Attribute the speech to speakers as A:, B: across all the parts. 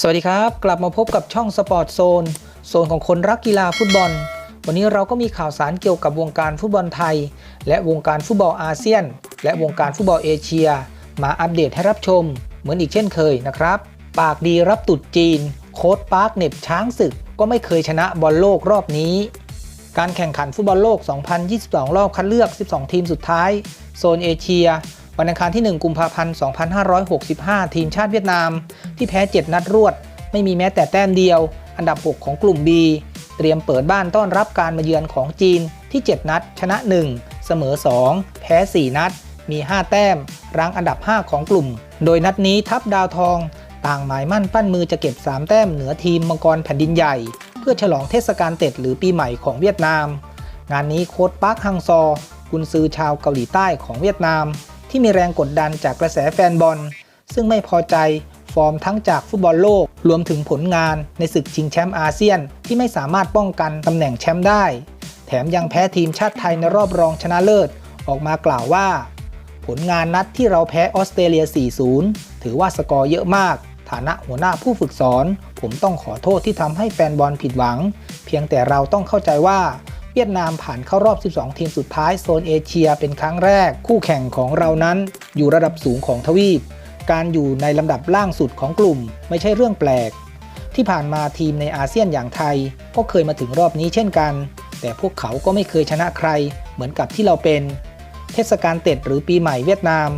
A: สวัสดีครับ กลับมาพบกับช่องสปอร์ตโซนโซนของคนรักกีฬาฟุตบอล วันนี้เราก็มีข่าวสารเกี่ยวกับวงการฟุตบอลไทย และวงการฟุตบอลอาเซียน และวงการฟุตบอลเอเชีย มาอัปเดตให้รับชม เหมือนอีกเช่นเคยนะครับ ปากดีรับตุดจีน โค้ดปาร์คเน็บช้างศึก ก็ไม่เคยชนะบอลโลกรอบนี้ การแข่งขันฟุตบอลโลก 2022 รอบคัดเลือก 12 ทีมสุดท้าย โซนเอเชีย วันอังคารที่ 1 กุมภาพันธ์ 2565 ทีมชาติเวียดนาม ที่แพ้ 7 นัดรวด ไม่มีแม้แต่แต้มเดียว อันดับ 6 ของกลุ่ม B เตรียมเปิดบ้านต้อนรับการมาเยือนของจีนที่ 7 นัด ชนะ 1 เสมอ 2 แพ้ 4 นัด มี 5 แต้ม รั้งอันดับ 5 ของกลุ่ม โดยนัดนี้ทัพดาวทอง ต่างหมายมั่นปั้นมือจะเก็บ 3 แต้มเหนือทีมมังกรแผ่นดินใหญ่ เพื่อฉลองเทศกาลเต็ดหรือปีใหม่ของเวียดนาม งานนี้โค้ดปาร์คฮังซอกุนซือชาวเกาหลีใต้ของเวียดนาม ที่มีแรงกดดันจากกระแสแฟนบอล ซึ่งไม่พอใจฟอร์มทั้งจากฟุตบอลโลก รวมถึงผลงานในศึกชิงแชมป์อาเซียน ที่ไม่สามารถป้องกันตำแหน่งแชมป์ได้ แถมยังแพ้ทีมชาติไทยในรอบรองชนะเลิศ ออกมากล่าวว่า ผลงานนัดที่เราแพ้ออสเตรเลีย 4-0 ถือว่าสกอร์เยอะมาก ฐานะหัวหน้าผู้ฝึกสอน ผมต้องขอโทษที่ทำให้แฟนบอลผิดหวัง เพียงแต่เราต้องเข้าใจว่า เวียดนามผ่านเข้ารอบ 12 ทีมสุดท้ายโซนเอเชียเป็นครั้งแรก คู่แข่งของเรานั้นอยู่ระดับสูงของทวีป การอยู่ในลำดับล่างสุดของกลุ่มไม่ใช่เรื่องแปลก ที่ผ่านมาทีมในอาเซียนอย่างไทย ก็เคยมาถึงรอบนี้เช่นกัน แต่พวกเขาก็ไม่เคยชนะใคร เหมือนกับที่เราเป็น เทศกาลเต็ดหรือปีใหม่เวียดนาม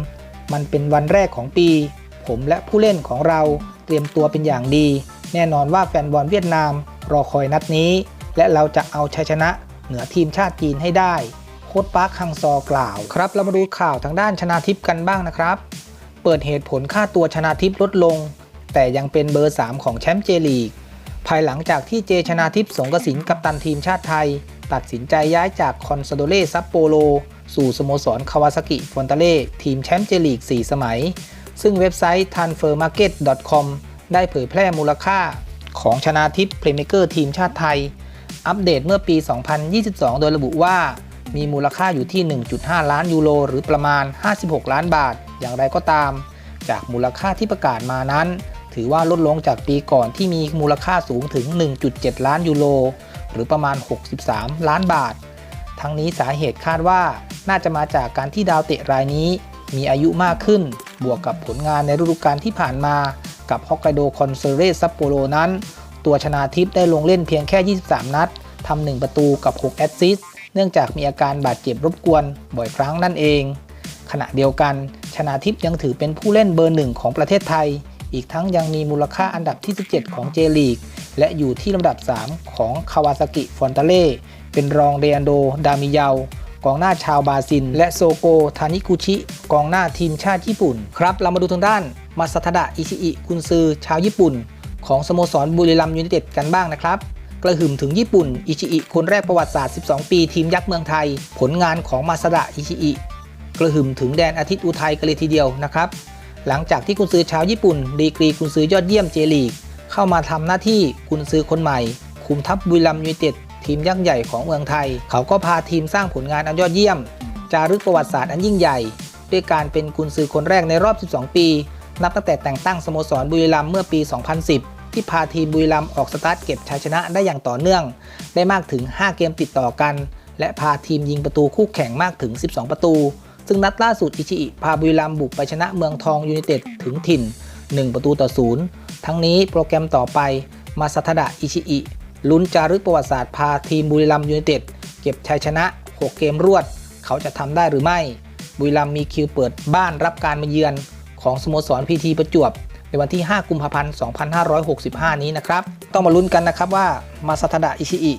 A: มันเป็นวันแรกของปี ผมและผู้เล่นของเราเตรียมตัวเป็นอย่างดี แน่นอนว่าแฟนบอลเวียดนามรอคอยนัดนี้ และเราจะเอาชัยชนะ เหนือทีมชาติจีนให้ได้ โค้ดปาร์คฮังซอกล่าว ครับ เรามาดูข่าวทางด้านชนาทิพย์กันบ้างนะครับ เปิดเหตุผลค่าตัวชนาทิพย์ลดลง แต่ยังเป็นเบอร์ 3 ของแชมป์เจลีก ภายหลังจากที่เจชนาทิพย์สงกสินกัปตันทีมชาติไทย ตัดสินใจย้ายจากคอนซาโดเล่ซัปโปโลสู่สโมสรคาวาซากิฟอนตาเล่ทีมแชมป์เจลีก 4 สมัย ซึ่งเว็บไซต์ transfermarket.com ได้เผยแพร่มูลค่าของชนาทิพย์เพลย์เมเกอร์ทีมชาติไทย อัปเดตเมื่อปี 2022 โดยระบุว่า มีมูลค่าอยู่ที่ 1.5 ล้านยูโรหรือประมาณ 56 ล้านบาท อย่างไรก็ตาม จากมูลค่าที่ประกาศมานั้น ถือว่าลดลงจากปีก่อนที่มีมูลค่าสูงถึง 1.7 ล้านยูโรหรือประมาณ 63 ล้านบาท ทั้งนี้สาเหตุคาดว่าน่าจะมาจากการที่ดาวเตะรายนี้ มีอายุมากขึ้น บวกกับผลงานในฤดูกาลที่ผ่านมา กับฮอกไกโดคอนเซเรสซัปโปโรนั้น ตัวชนาทิพย์ได้ลงเล่นเพียงแค่ 23 นัดทำ1ประตูกับ 6 แอสซิสต์เนื่องจากมีอาการบาดเจ็บรบกวนบ่อยครั้งนั่นเอง ขณะเดียวกัน ชนาทิพย์ยังถือเป็นผู้เล่นเบอร์หนึ่งของประเทศไทย อีกทั้งยังมีมูลค่าอันดับที่ 17 ของเจลีก และอยู่ที่ลำดับ 3 ของคาวาซากิฟอนตาเล่เป็นรองเรอันโด ดามิยาวกองหน้าชาวบราซิล และโซโก ทานิกุชิ กองหน้าทีมชาติญี่ปุ่น ครับ เรามาดูทางด้าน มาซาทดะอิชิอิ กุนซือ ชาวญี่ปุ่น ของสโมสรบุรีรัมยูไนเต็ดกันบ้างนะครับ กระหึ่มถึงญี่ปุ่น อิชิอิคนแรกประวัติศาสตร์ 12 ปีทีมยักษ์เมืองไทย ผลงานของมาซาดะอิชิอิกระหึ่มถึงแดนอาทิตย์อุทัยกันเลยทีเดียวนะครับ หลังจากที่กุนซือชาวญี่ปุ่น ดีกรีกุนซือยอดเยี่ยมเจลีก เข้ามาทำหน้าที่กุนซือคนใหม่ คุมทัพบุรีรัมย์ยูไนเต็ดทีมยักษ์ใหญ่ของเมืองไทย เขาก็พาทีมสร้างผลงานอันยอดเยี่ยม จารึกประวัติศาสตร์อันยิ่งใหญ่ ด้วยการเป็นกุนซือคนแรกในรอบ 12 ปี นับตั้งแต่แต่งตั้งสโมสรบุรีรัมย์เมื่อปี 2010 ที่พาทีมบุรีรัมย์ออกสตาร์ทเก็บชัยชนะได้อย่างต่อเนื่อง ได้มากถึง 5 เกมติดต่อกัน และพาทีมยิงประตูคู่แข่งมากถึง 12 ประตู ซึ่งนัดล่าสุดอิชิอิพาบุรีรัมย์บุกไปชนะเมืองทองยูไนเต็ดถึงถิ่น 1 ประตูต่อศูนย์ทั้งนี้โปรแกรมต่อไปมาสัทดะอิชิอิลุ้นจารึกประวัติศาสตร์พาทีมบุรีรัมย์ยูไนเต็ดเก็บชัยชนะ 6 เกมรวด เขาจะทำได้หรือไม่ บุรีรัมย์มีคิวเปิดบ้านรับการมาเยือนของสโมสรพีทีประจวบ ในวันที่ 5 กุมภาพันธ์ 2565 นี้นะครับ ต้องมาลุ้นกันนะครับว่ามาซาทดะอิชิอิ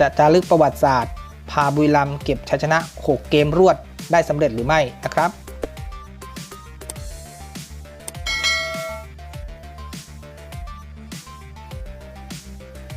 A: จะจารึกประวัติศาสตร์ พาบุรีรัมย์เก็บชัยชนะ 6 เกมรวดได้สำเร็จหรือไม่นะครับ